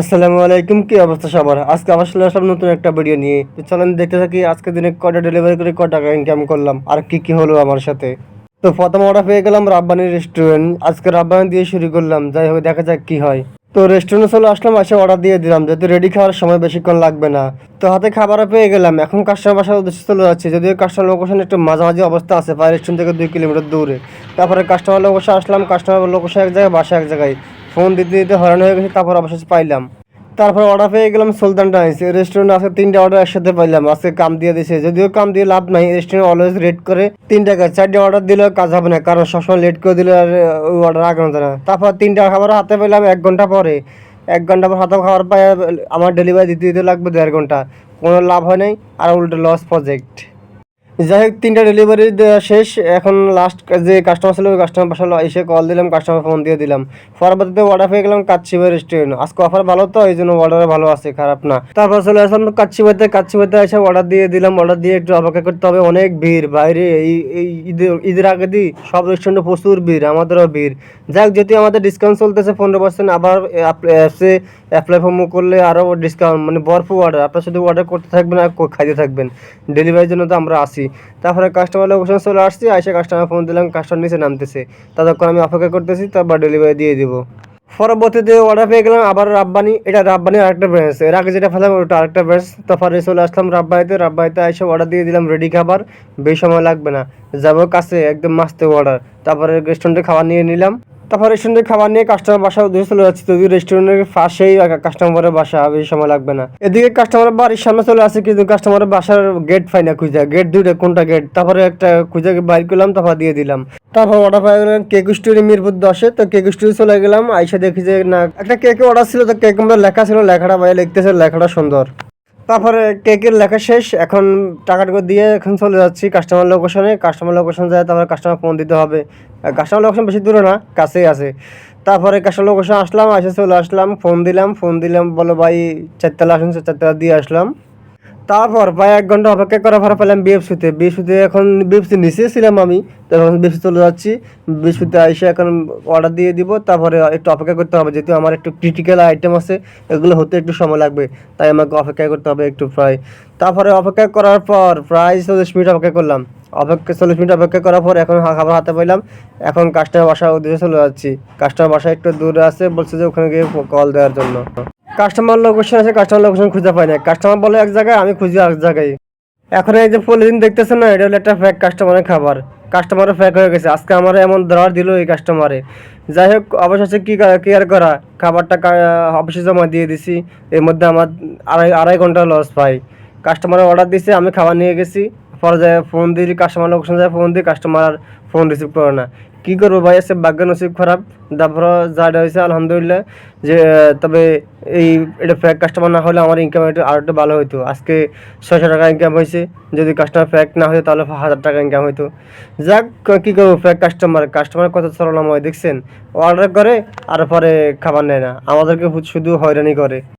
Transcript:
আসসালামু আলাইকুম, কি অবস্থা সবার? আজকে আবার চলে আসলাম নতুন একটা ভিডিও নিয়ে। তো চলেন দেখতে থাকি, আজকে দিনে কটা ডেলিভারি করে কয় টাকা ইনকাম করলাম, আর কি কি হলো আমার সাথে। তো প্রথম অর্ডার পেয়ে গেলাম রাব্বানি রেস্টুরেন্ট আজকে রাব্বানি দিয়ে শুরু করলাম, যাই হোক, দেখা যাক কি হয়। তো রেস্টুরেন্টে চলে আসলাম, এসে অর্ডার দিয়ে দিলাম, যেহেতু রেডি খাওয়ার সময় বেশিক্ষণ লাগবে না। তো হাতে খাবারও পেয়ে গেলাম, এখন কাস্টমার বাসার উদ্দেশ্যে চলে যাচ্ছি। যদিও কাস্টমার লোকেশন একটু মাঝামাঝি অবস্থা আছে, প্রায় রেস্টুরেন্ট থেকে দুই কিলোমিটার দূরে। তারপরে কাস্টমার লোকেশন আসলাম কাস্টমার লোকেশন এক জায়গায় বাসা এক জায়গায়। ফোন দিতে দিতে হয়রান হয়ে গেছে, তারপর অবশেষে পাইলাম। তারপর অর্ডার পেয়ে গেলাম সুলতান টাইমস রেস্টুরেন্টে আজকে তিনটা অর্ডার একসাথে পাইলাম। আজকে কাম দিয়ে দিয়েছে যদিও কাম দিয়ে লাভ নাই রেস্টুরেন্ট অলওয়েজ রেট করে তিন টাকা। চারটে অর্ডার দিলেও কাজ হবে না, কারণ সবসময় লেট করে দিলে আর ওই অর্ডার আগানো না। তারপর তিনটা খাবার হাতে পেলাম এক ঘণ্টা পরে। এক ঘণ্টা পর হাতে খাবার পাই, আমার ডেলিভারি দিতে দিতে লাগবে দেড় ঘণ্টা। কোনো লাভ হয় নাই, আর উল্টো লস প্রজেক্ট যাই হোক, তিনটা ডেলিভারি দেওয়া শেষ। এখন লাস্ট যে কাস্টমার ছিল, ওই কাস্টমার পাশে এসে কল দিলাম কাস্টমার ফোন দিয়ে দিলাম। পরবর্তীতে অর্ডার পেয়ে গেলাম কাচ্চিবাই রেস্টুরেন্ট আজকে অফার ভালো তো, এই জন্য অর্ডার ভালো আছে, খারাপ না। তারপর চলে আসলাম কাচ্চিবাইতে কাচ্চিবাইতে এসে অর্ডার দিয়ে দিলাম। অর্ডার দিয়ে একটু অপেক্ষা করতে হবে। অনেক ভিড়। বাইরে এই ঈদের ঈদের আগে দিই সব রেস্টুরেন্টে প্রচুর ভিড়, আমাদেরও ভিড়। যাক যদি আমাদের ডিসকাউন্ট চলতেছে, পনেরো পার্সেন্ট আবার অ্যাপসে অ্যাপ্লাই ফর্ম করলে আরও ডিসকাউন্ট মানে ভরপুর অর্ডার আপনারা শুধু অর্ডার করতে থাকবেন আর খাইতে থাকবেন। ডেলিভারির জন্য তো আমরা আসি তারপরে কাস্টমার লোকেশন চলে আসছি আসে কাস্টমার ফোন দিলাম কাস্টমার নিচে নামতেছে। ততক্ষণ আমি অপেক্ষা করতেছি, তারপর ডেলিভারি দিয়ে দিব। পরবর্তীতে অর্ডার পেয়ে গেলাম আবার রাব্বানি, এটা রাব্বানি আরেকটা ব্রাঞ্চ এর আগে যেটা ফেলাম ওটা আরেকটা ব্রাঞ্চ তারপরে চলে আসলাম রাব্বানিতে রাব্বানিতে এসে অর্ডার দিয়ে দিলাম রেডি খাবার। বেশি সময় লাগবে না। যাব কাছে, একদম মাস্তে অর্ডার তারপরে রেস্টুরেন্টে খাবার নিয়ে নিলাম। তারপর রেস্টুরেন্টে খাবার নিয়ে কাস্টমার বাসা উদ্দেশ্যে চলে যাচ্ছি। যদি রেস্টুরেন্টের পাশেই কাস্টমারের বাসা, বেশি সময় লাগবে না। এদিকে কাস্টমারের বাড়ির সামনে চলে আসে, কিন্তু কাস্টমারের বাসার গেট পাই না খুঁজে। গেট দুইটা, কোনটা গেট তারপরে একটা খুঁজে বাইর করলাম, তারপর দিয়ে দিলাম। তারপর অর্ডার পাই গেলাম কেক স্টোরি মিরপুর দশে। তো কেক স্টোরি চলে গেলাম, আইসা দেখি যে না, একটা কেকের অর্ডার ছিল, তো কেক লেখা ছিল, লেখাটা বাইরে লিখতেছে, লেখাটা সুন্দর। তারপরে কেকের লেখা শেষ, এখন টাকাটুকু দিয়ে এখন চলে যাচ্ছি কাস্টমার লোকেশনে কাস্টমার লোকেশন যায়, তারপরে কাস্টমার ফোন দিতে হবে। কাস্টমার লোকেশন বেশি দূরে না, কাছেই আছে। তারপরে কাস্টমার লোকেশন আসলাম, এসে চলে আসলাম ফোন দিলাম ফোন দিলাম, বলো ভাই চারতলা আসুন, চারতলা দিয়ে আসলাম। তারপর প্রায় এক ঘণ্টা অপেক্ষা করার পর পেলাম বিএফসিতে। বিএফসিতে এখন বিএফসি নিচে ছিলাম আমি। তখন বিএফসি চলে যাচ্ছি। বিএফসিতে এসে এখন অর্ডার দিয়ে দিব। তারপরে একটু অপেক্ষা করতে হবে। যেহেতু আমার একটু ক্রিটিক্যাল আইটেম আছে, এগুলো হতে একটু সময় লাগবে। তাই আমাকে অপেক্ষা করতে হবে একটু প্রায়। তারপরে অপেক্ষা করার পর প্রায় চল্লিশ মিনিট অপেক্ষা করলাম। অপেক্ষা চল্লিশ মিনিট অপেক্ষা করার পর এখন খাবার হাতে পাইলাম। এখন কাস্টমার বাসার উদ্দেশ্যে চলে যাচ্ছি। কাস্টমার বাসা একটু দূরে আছে। বলছে যে ওখানে গিয়ে কল দেওয়ার জন্য। কাস্টমার লোকেশন আছে কাস্টমার লোকেশন খুঁজে পাই না কাস্টমার বলে এক জায়গায়, আমি খুঁজি এক জায়গায়। এখন এই যে পলিথিন দেখতেছেন না, এটা হলো একটা ফ্যাক কাস্টমারের খাবার। কাস্টমারের ফ্যাক হয়ে গেছে। আজকে আমার এমন ধরার দিল এই কাস্টমারে যাই হোক, অবশেষে কি কেয়ার করা? খাবারটা অফিসে জমা দিয়ে দিছি। এর মধ্যে আমার আড়াই আড়াই ঘণ্টা লস পাই। কাস্টমারের অর্ডার দিছে, আমি খাবার নিয়ে গেছি। পর্যায়ে ফোন দিই কাস্টমার লোকেশন যায় ফোন দিই কাস্টমার ফোন রিসিভ করে না। কি করব ভাই? এসে ভাগ্য নসিব খারাপ। তারপর যা হয়েছে, আলহামদুলিল্লাহ। যে, তবে এই, এটা ফ্যাক কাস্টমার না হলে আমার ইনকাম একটু আরও একটু ভালো হতো আজকে ছয়শো টাকা ইনকাম হয়েছে। যদি কাস্টমার ফ্যাক না হতো তাহলে হাজার টাকা ইনকাম হতো যাক, কী করব ফ্যাক কাস্টমার কাস্টমার কত সরলাম হয় দেখছেন? অর্ডার করে, আর পরে খাবার নেয় না। আমাদেরকে শুধু হয়রানি করে।